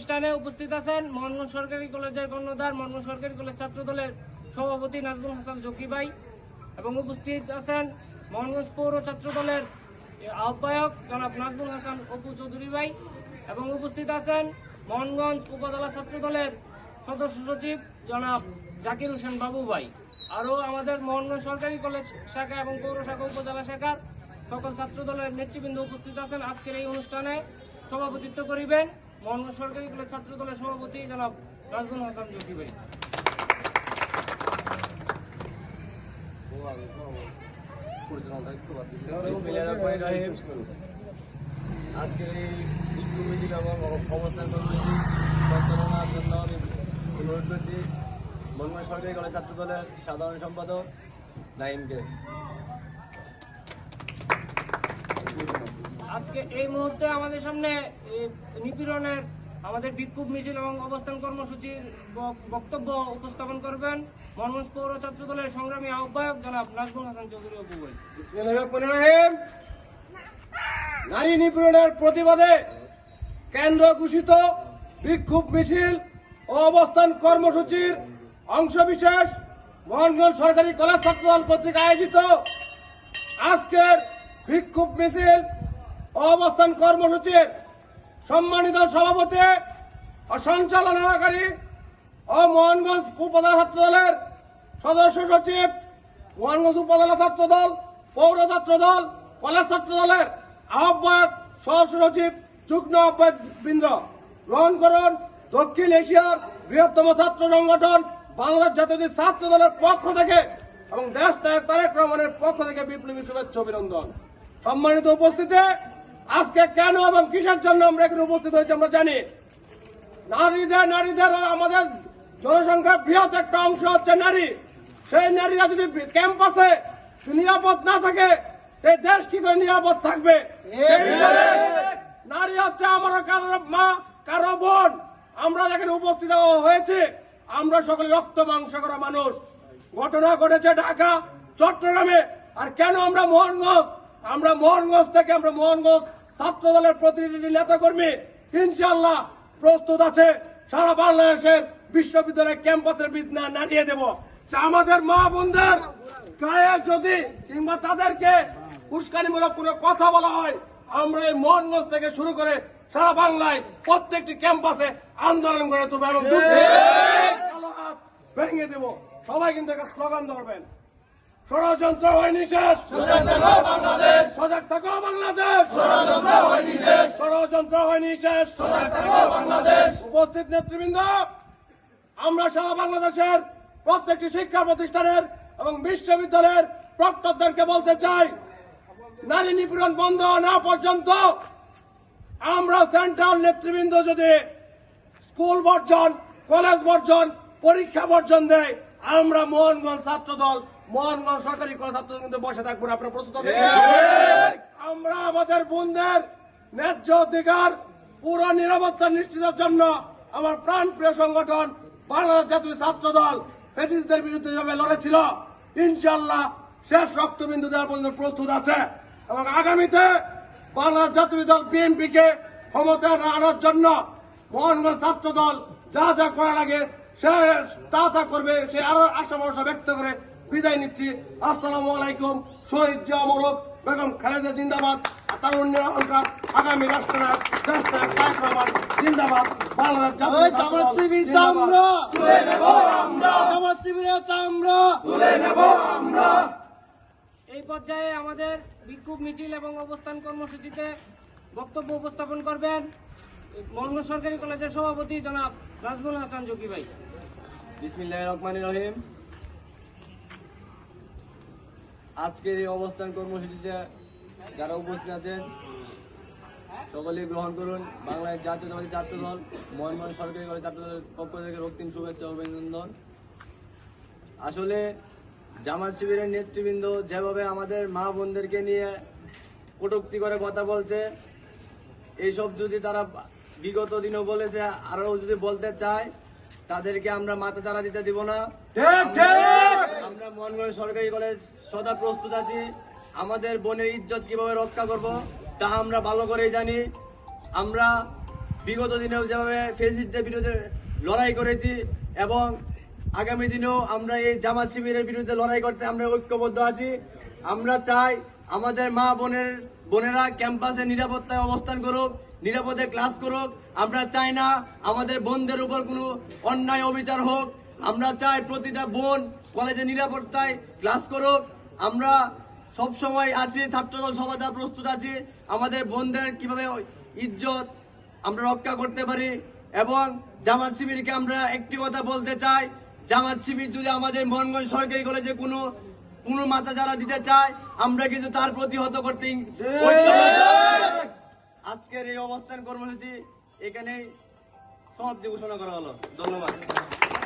অনুষ্ঠানে উপস্থিত আছেন মোহনগঞ্জ সরকারি কলেজের কর্ণধার মোহনগঞ্জ সরকারি কলেজ ছাত্র দলের সভাপতি নাজমুল হাসান জকি ভাই এবং উপস্থিত আছেন মোহনগঞ্জ পৌর ছাত্র দলের আহ্বায়ক জনাব নাজমুল হাসান অপু চৌধুরী ভাই এবং উপস্থিত আছেন মোহনগঞ্জ উপজেলা ছাত্র দলের সদস্য সচিব জনাব জাকির হোসেন বাবু ভাই। আরও আমাদের মোহনগঞ্জ সরকারি কলেজ শাখা এবং পৌর শাখা, উপজেলা শাখার সকল ছাত্র দলের নেতৃবৃন্দ উপস্থিত আছেন। আজকের এই অনুষ্ঠানে সভাপতিত্ব করিবেন মোহনগঞ্জ সরকারি কলেজ ছাত্র দলের সভাপতি জনাব নাজমুল হাসান জকি ভাই। আজকের এই মিছিল এবং অবস্থান সঞ্চালনার জন্য আমি অনুরোধ করছি সরকারি কলেজ ছাত্র দলের সাধারণ সম্পাদক নাইমকে আজকে এই মুহূর্তে আমাদের সামনে নিপীড়নের আমাদের বিক্ষোভ মিছিল এবং অবস্থান কর্মসূচির বক- বক্তব্য উপস্থাপন করবেন মোহাম্মদ পৌর ছাত্র দলের সংগ্রামী আহ্বায়ক জনাব নাজমুল হাসান চৌধুরী নারী নিপীড়নের প্রতিবাদে কেন্দ্র ঘোষিত বিক্ষোভ মিছিল ও অবস্থান কর্মসূচির অংশবিশেষ মোহনগঞ্জ সরকারি কলেজ ছাত্রদল কর্তৃক আয়োজিত আজকের বিক্ষোভ মিছিল অবস্থান কর্মসূচির সম্মানিত সভাপতি ও সঞ্চালনাকারী ও মোহনগঞ্জ উপজেলা ছাত্র দলের সদস্য সচিব, মোহনগঞ্জ উপজেলা ছাত্র দল, পৌর ছাত্র দল, কলেজ ছাত্র দলের আহ্বায়ক সদস্য সচিব আহ্বায়ক বৃন্দ গ্রহণ করুন দক্ষিণ এশিয়ার বৃহত্তম ছাত্র সংগঠন বাংলাদেশ জাতীয় ছাত্র দলের পক্ষ থেকে এবং দেশ নায়ক তারেক রহমানের পক্ষ থেকে বিপ্লবী শুভেচ্ছা অভিনন্দন। সম্মানিত উপস্থিতি আজকে কেন এবং কিসের জন্য আমরা এখানে উপস্থিত হয়েছি আমরা জানি। নারীদের নারীদের আমাদের জনসংখ্যার বৃহৎ একটা অংশ হচ্ছে নারী। সেই নারীরা যদি ক্যাম্পাসে নিরাপদ না থাকে এই দেশ কি করে নিরাপদ থাকবে? নারী হচ্ছে আমার কারও মা কারও বোন। আমরা যেখানে উপস্থিত হয়েছে। আমরা সকলে রক্ত মাংস করা মানুষ। ঘটনা ঘটেছে ঢাকা চট্টগ্রামে। আর কেন আমরা মোহনগঞ্জ? আমরা মোহনগঞ্জ থেকে আমরা মোহনগঞ্জ ছাত্র দলের প্রতিনিধি নেতা কর্মী ইনশাল্লাহ প্রস্তুত আছে। সারা বাংলাদেশের বিশ্ববিদ্যালয় ক্যাম্পাসের বিদ্যা নাড়িয়ে দেব। আমাদের মা বোনদের গায়ে যদি কিংবা তাদেরকে উস্কানিমূলক কোনো কথা বলা হয় আমরা এই মোহনগঞ্জ থেকে শুরু করে সারা বাংলায় প্রত্যেকটি ক্যাম্পাসে আন্দোলন করে তুলবো এবং ভেঙে দেব। সবাই কিন্তু একটা স্লোগান ধরবেন। ষড়যন্ত্র হয়নি শেষ। সজাগ থাকো বাংলাদেশ। ষড়যন্ত্র হয়নি শেষ ষড়যন্ত্র হয়নি শেষ সজাগ থাকো বাংলাদেশ। উপস্থিত নেতৃবৃন্দ আমরা সারা বাংলাদেশের প্রত্যেকটি শিক্ষা প্রতিষ্ঠানের এবং বিশ্ববিদ্যালয়ের প্রক্টরদেরকে বলতে চাই নারী নিপীড়ন বন্ধ না পর্যন্ত আমরা সেন্ট্রাল নেতৃবৃন্দ যদি স্কুল বর্জন কলেজ বর্জন পরীক্ষা বর্জন দেয় আমরা মোহনগঞ্জ ছাত্র দল মোহনগঞ্জ সরকারি কলেজ ছাত্র কিন্তু বসে থাকব না আপনার প্রস্তুত আমরা আমাদের বোনদের ন্যায্য অধিকার পুরো নিরাপত্তা নিশ্চিতের জন্য আমার প্রাণ প্রিয় সংগঠন বাংলাদেশ জাতীয় ছাত্র দল ফেসিসদের বিরুদ্ধে যেভাবে লড়েছিল ইনশাল্লাহ শেষ রক্তবিন্দু দেওয়ার পর্যন্ত প্রস্তুত আছে এবং আগামীতে বাংলাদেশ জাতীয় দল বিএনপি কে ক্ষমতায় আনার জন্য মোহনগঞ্জ ছাত্র দল যা যা করা লাগে সে তা তা করবে সে আরও আশা ভরসা ব্যক্ত করে বিদায় নিচ্ছি। আসসালামু আলাইকুম। শহীদ জিয়া মোরক বেগম খালেদা জিন্দাবাদ তারুণ্যের অহংকার আগামী রহমান জিন্দাবাদ জিন্দাবাদ। এই পর্যায়ে আমাদের বিক্ষোভ মিছিল এবং অবস্থান কর্মসূচিতে বক্তব্য উপস্থাপন করবেন মর্ম সরকারি কলেজের সভাপতি জনাব নাজমুল হাসান জকি ভাই। বিসমিল্লাহির রহমানির রহিম। আজকের এই অবস্থান কর্মসূচিতে যারা উপস্থিত আছেন, সকলেই গ্রহণ করুন। বাংলাদেশ জাতীয়তাবাদী ছাত্র দল মোহনগঞ্জ সরকারি কলেজ ছাত্র দলের পক্ষ থেকে রক্তিম শুভেচ্ছা অভিনন্দন। আসলে জামাত শিবিরের নেতৃবৃন্দ যেভাবে আমাদের মা বোনদেরকে নিয়ে কটুক্তি করে কথা বলছে, এইসব যদি তারা বিগত দিনও বলেছে, আরও যদি বলতে চায়, তাদেরকে আমরা মাথা চারা দিতে দিব না। আমরা মোহনগঞ্জ সরকারি কলেজ সদা প্রস্তুত আছি। আমাদের বোনের ইজ্জত কীভাবে রক্ষা করব, তা আমরা ভালো করেই জানি। আমরা বিগত দিনেও যেভাবে ফেসিস্টদের বিরুদ্ধে লড়াই করেছি এবং আগামী দিনেও আমরা এই জামাত শিবিরের বিরুদ্ধে লড়াই করতে আমরা ঐক্যবদ্ধ আছি। আমরা চাই আমাদের মা বোনের, বোনেরা ক্যাম্পাসে নিরাপত্তায় অবস্থান করুক, নিরাপদে ক্লাস করুক। আমরা চাই না আমাদের বোনদের উপর কোনো অন্যায় অবিচার হোক। আমরা চাই প্রতিটা বোন কলেজে নিরাপত্তায় ক্লাস করুক। আমরা সব সময় আছি ছাত্রদল সমাজা প্রস্তুত আছি। আমাদের বোনদের কীভাবে ইজ্জত আমরা রক্ষা করতে পারি এবং জামাত শিবিরকে আমরা একটি কথা বলতে চাই জামাত শিবির যদি আমাদের মনগঞ্জ সরকারি কলেজে কোনো কোনো মাথা যারা দিতে চায় আমরা কিন্তু তার প্রতিহত করতে আজকের এই অবস্থান কর্মসূচি এখানেই সমাপ্তি ঘোষণা করা হলো। ধন্যবাদ।